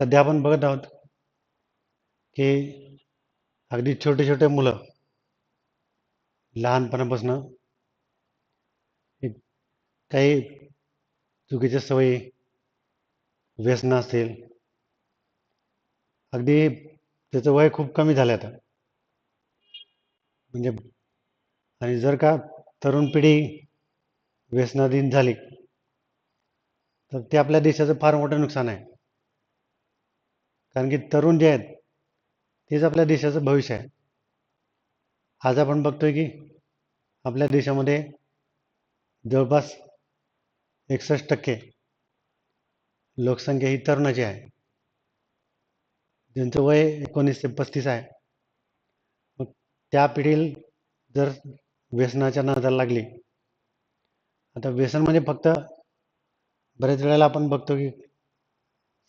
सध्या आपण बघत आहोत की अगदी छोटे छोटे मुलं लहानपणापासून काही चुकीच्या सवयी व्यसनं असेल अगदी त्याचं वय खूप कमी झालं आता. म्हणजे आणि जर का तरुण पिढी व्यसनाधीन झाली तर ते आपल्या देशाचं फार मोठं नुकसान आहे. कारण की तरुण जे आहेत तेच आपल्या देशाचं भविष्य आहे. आज आपण बघतोय की आपल्या देशामध्ये जवळपास एकसष्ट टक्के लोकसंख्या ही तरुणाची आहे. ज्यांचं वय एकोणीस ते पस्तीस आहे. मग त्या पिढीला जर व्यसनाच्या नादाला लागली आता व्यसन म्हणजे फक्त बऱ्याच वेळेला आपण बघतो की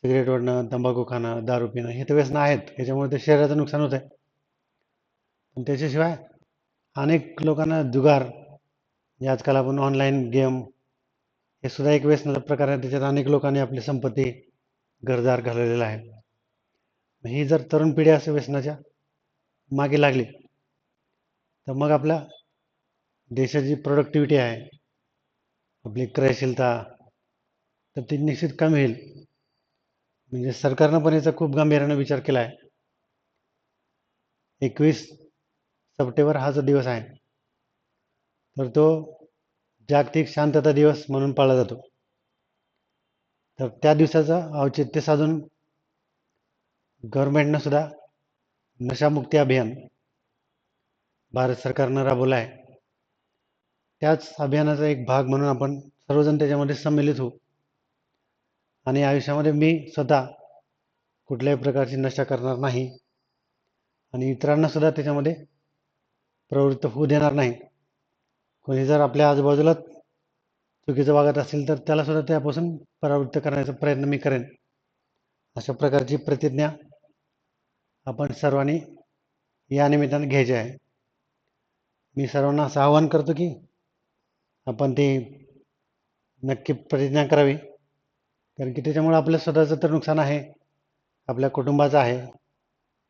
सिगरेट ओढणं तंबाखू खाणं दारू पिणं हे तर व्यसनं आहेत. याच्यामुळे ते शरीराचं नुकसान होत आहे पण त्याच्याशिवाय अनेक लोकांना जुगार जे आजकाल आपण ऑनलाईन गेम हे सुद्धा एक व्यसनाचा प्रकार आहे. त्याच्यात अनेक लोकांनी आपली संपत्ती गरजार घालवलेला आहे. ही जर तरुण पिढी असं व्यसनाच्या मागे लागली तर मग आपल्या देशाची प्रोडक्टिव्हिटी आहे आपली क्रयशीलता तर ती निश्चित कमी होईल. म्हणजे सरकारनं पण याचा खूप गांभीर्यानं विचार केला आहे एकवीस सप्टेंबर हा जो दिवस आहे तर तो जागतिक शांतता दिवस म्हणून पाळला जातो. तर त्या दिवसाचं औचित्य साधून गव्हर्मेंटनं सुद्धा नशामुक्ती अभियान भारत सरकारनं राबवलं आहे. त्याच अभियानाचा एक भाग म्हणून आपण सर्वजण त्याच्यामध्ये सम्मिलित होऊ. आणि आयुष्यामध्ये मी स्वतः कुठल्याही प्रकारची नशा करणार नाही. आणि इतरांना सुद्धा त्याच्यामध्ये प्रवृत्त होऊ देणार नाही. कोणी जर आपल्या आजूबाजूला चुकीचं वागत असेल तर त्याला सुद्धा त्यापासून परावृत्त करण्याचा प्रयत्न मी करेन. अशा प्रकारची प्रतिज्ञा आपण सर्वांनी या निमित्ताने घ्यायची आहे. मी सर्वांना असं आवाहन करतो की आपण ती नक्की प्रतिज्ञा करावी. कारण की त्याच्यामुळे आपल्या स्वतःचं तर नुकसान आहे. आपल्या कुटुंबाचं आहे.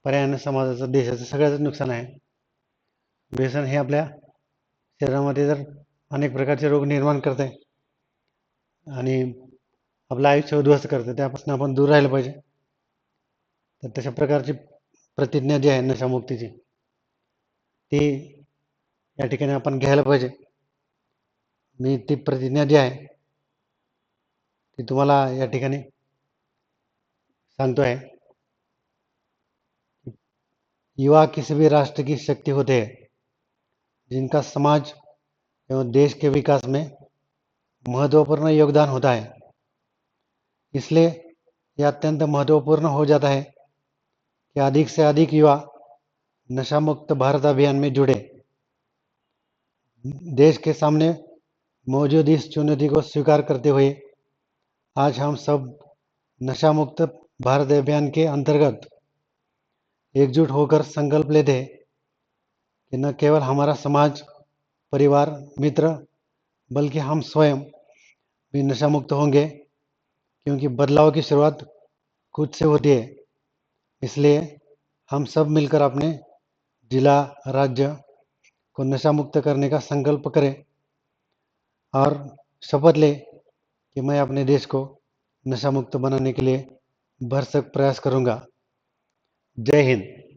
पर्यायानं समाजाचं देशाचं सगळ्याचं नुकसान आहे. व्यसन हे आपल्या शरीरामध्ये जर अनेक प्रकारचे रोग निर्माण करते आणि आपलं आयुष्य उद्ध्वस्त करते त्यापासून आपण दूर राहिलं पाहिजे. तर तशा प्रकारची प्रतिज्ञा जी आहे नशामुक्तीची ती या ठिकाणी आपण घ्यायला पाहिजे. मी ती प्रतिज्ञा जी आहे ती तुम्हाला या ठिकाणी सांगतो आहे युवा किसी भी राष्ट्र की शक्ति होते हैं, जिनका समाज एवं देश के विकास में महत्वपूर्ण योगदान होता है। इसलिए यह अत्यंत महत्वपूर्ण हो जाता है कि अधिक से अधिक युवा नशा मुक्त भारत अभियान में जुड़े। देश के सामने मौजूद इस चुनौती को स्वीकार करते हुए आज हम सब नशा मुक्त भारत अभियान के अंतर्गत एकजुट होकर संकल्प लेते कि न केवल हमारा समाज, परिवार, मित्र, बल्कि हम स्वयं भी नशा मुक्त होंगे, क्योंकि बदलाव की शुरुआत खुद से होती है। इसलिए हम सब मिलकर अपने जिला, राज्य को नशा मुक्त करने का संकल्प करें और शपथ लें कि मैं अपने देश को नशा मुक्त बनाने के लिए भरसक प्रयास करूंगा। जय हिंद।